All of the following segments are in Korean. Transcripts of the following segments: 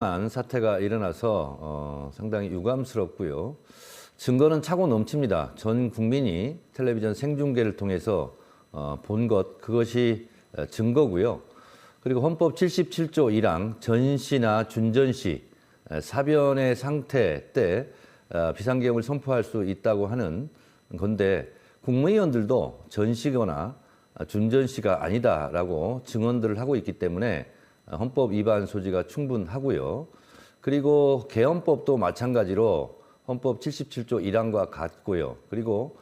한 사태가 일어나서 어, 상당히 유감스럽고요. 증거는 차고 넘칩니다. 전 국민이 텔레비전 생중계를 통해서 어, 본 것, 그것이 어, 증거고요. 그리고 헌법 77조 1항 전시나 준전시 에, 사변의 상태 때 어, 비상계엄을 선포할 수 있다고 하는 건데 국무위원들도 전시거나 준전시가 아니다라고 증언들을 하고 있기 때문에 헌법 위반 소지가 충분하고요. 그리고 개헌법도 마찬가지로 헌법 77조 1항과 같고요. 그리고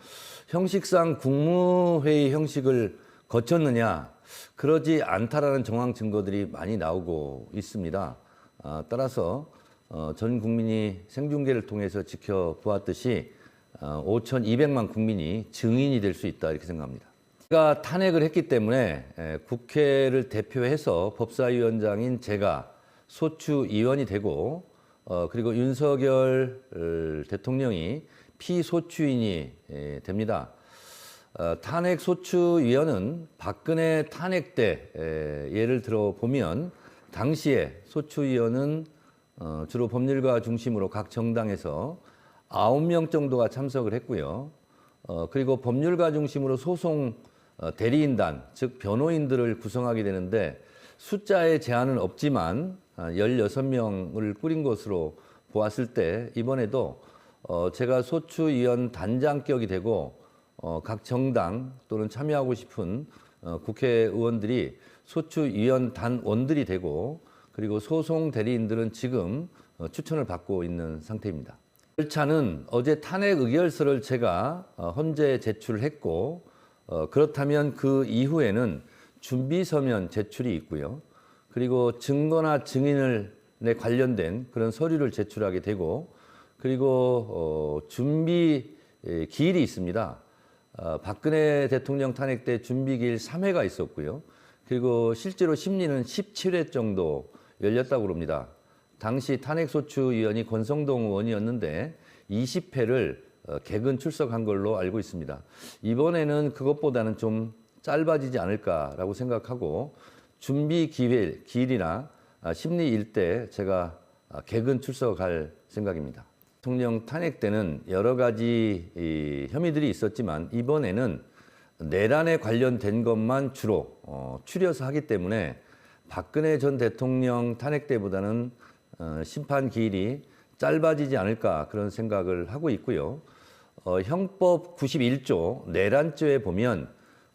형식상 국무회의 형식을 거쳤느냐 그러지 않다라는 정황 증거들이 많이 나오고 있습니다. 아, 따라서 어, 전 국민이 생중계를 통해서 지켜보았듯이 어, 5,200만 국민이 증인이 될 수 있다 이렇게 생각합니다. 제가 탄핵을 했기 때문에 에, 국회를 대표해서 법사위원장인 제가 소추위원이 되고 어, 그리고 윤석열 어, 대통령이 피소추인이 에, 됩니다. 어, 탄핵 소추위원은 박근혜 탄핵 때 에, 예를 들어 보면 당시에 소추위원은 어, 주로 법률가 중심으로 각 정당에서 아홉 명 정도가 참석을 했고요. 어, 그리고 법률가 중심으로 소송 어, 대리인단, 즉 변호인들을 구성하게 되는데 숫자의 제한은 없지만 아, 16명을 꾸린 것으로 보았을 때 이번에도 어, 제가 소추위원 단장격이 되고 어, 각 정당 또는 참여하고 싶은 어, 국회의원들이 소추위원 단원들이 되고 그리고 소송 대리인들은 지금 어, 추천을 받고 있는 상태입니다. 절차는 어제 탄핵 의결서를 제가 어, 헌재 제출했고 어, 그렇다면 그 이후에는 준비 서면 제출이 있고요. 그리고 증거나 증인을 내 관련된 그런 서류를 제출하게 되고 그리고 어, 준비 에, 기일이 있습니다. 어, 박근혜 대통령 탄핵 때 준비 기일 3회가 있었고요. 그리고 실제로 심리는 17회 정도 열렸다고 그럽니다. 당시 탄핵소추위원이 권성동 의원이었는데 20회를 어, 개근 출석한 걸로 알고 있습니다. 이번에는 그것보다는 좀 짧아지지 않을까라고 생각하고 준비 기회, 기일이나 아, 심리 일 때 제가 아, 개근 출석할 생각입니다. 대통령 탄핵 때는 여러 가지 이 혐의들이 있었지만 이번에는 내란에 관련된 것만 주로 어, 추려서 하기 때문에 박근혜 전 대통령 탄핵 때보다는 어, 심판 기일이 짧아지지 않을까 그런 생각을 하고 있고요. 어, 형법 91조 내란죄에 보면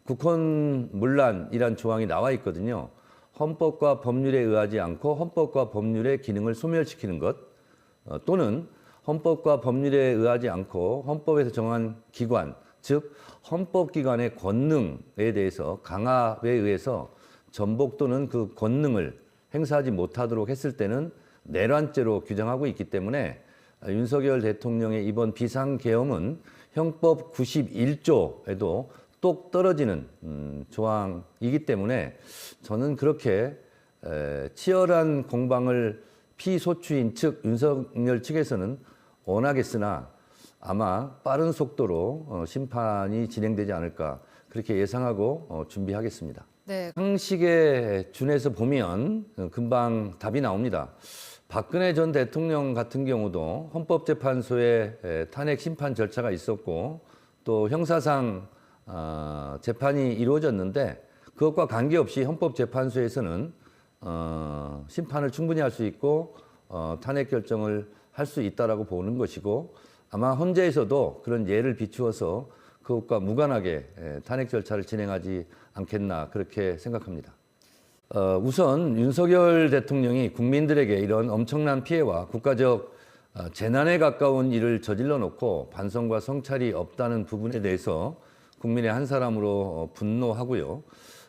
국헌 문란이란 조항이 나와 있거든요. 헌법과 법률에 의하지 않고 헌법과 법률의 기능을 소멸시키는 것 어, 또는 헌법과 법률에 의하지 않고 헌법에서 정한 기관, 즉 헌법기관의 권능에 대해서 강압에 의해서 전복 또는 그 권능을 행사하지 못하도록 했을 때는 내란죄로 규정하고 있기 때문에 윤석열 대통령의 이번 비상계엄은 형법 91조에도 똑 떨어지는 음, 조항이기 때문에 저는 그렇게 에, 치열한 공방을 피소추인 측 윤석열 측에서는 원하겠으나 아마 빠른 속도로 어, 심판이 진행되지 않을까 그렇게 예상하고 어, 준비하겠습니다. 네, 상식에 준해서 보면 어, 금방 답이 나옵니다. 박근혜 전 대통령 같은 경우도 헌법재판소에 에, 탄핵 심판 절차가 있었고 또 형사상 어, 재판이 이루어졌는데 그것과 관계없이 헌법재판소에서는 어, 심판을 충분히 할 수 있고 어, 탄핵 결정을 할 수 있다라고 보는 것이고 아마 헌재에서도 그런 예를 비추어서 그것과 무관하게 에, 탄핵 절차를 진행하지 않겠나 그렇게 생각합니다. 어, 우선 윤석열 대통령이 국민들에게 이런 엄청난 피해와 국가적 어, 재난에 가까운 일을 저질러 놓고 반성과 성찰이 없다는 부분에 대해서 국민의 한 사람으로 어, 분노하고요.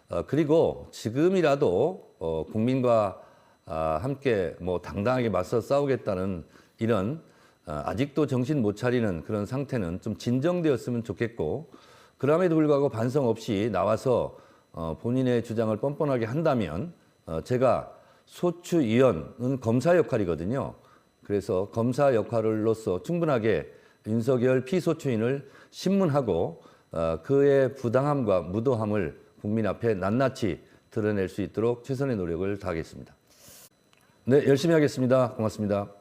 어, 그리고 지금이라도 어, 국민과 아, 함께 뭐 당당하게 맞서 싸우겠다는 이런 어, 아직도 정신 못 차리는 그런 상태는 좀 진정되었으면 좋겠고 그럼에도 불구하고 반성 없이 나와서 어, 본인의 주장을 뻔뻔하게 한다면 어, 제가 소추위원은 검사 역할이거든요. 그래서 검사 역할로서 충분하게 윤석열 피소추인을 신문하고 어, 그의 부당함과 무도함을 국민 앞에 낱낱이 드러낼 수 있도록 최선의 노력을 다하겠습니다. 네, 열심히 하겠습니다. 고맙습니다.